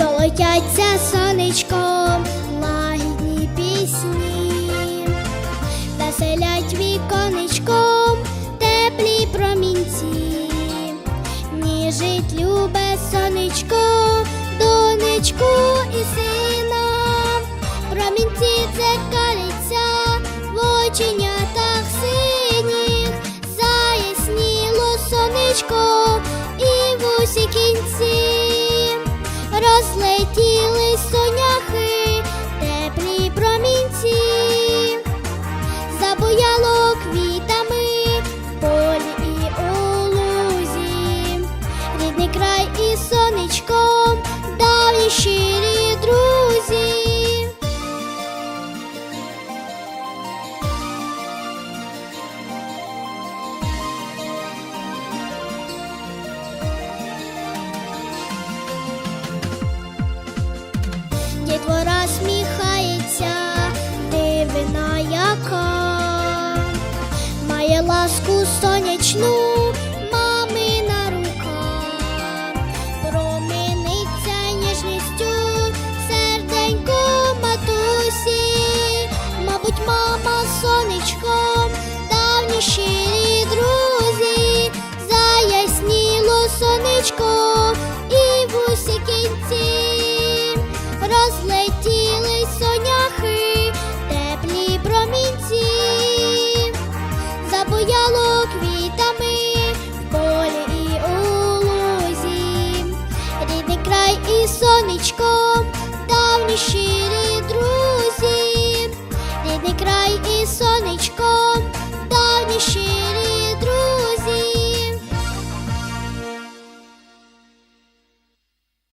Молотяться сонечком лагідні пісні, веселять віконечком теплі промінці, ніжить любе сонечко, донечку і сина, промінці дзеркаляться рідний і сонечком, давні щирі друзі. Дітвора сміхається, дивина яка, має ласку сонячну, мабуть, мама сонечком, давні щирі друзі, заясніло сонечко і в усі кінці розлетіли соняхи, теплі промінці, забуяло квітами в полі і у рідний край і сонечком, давні щирі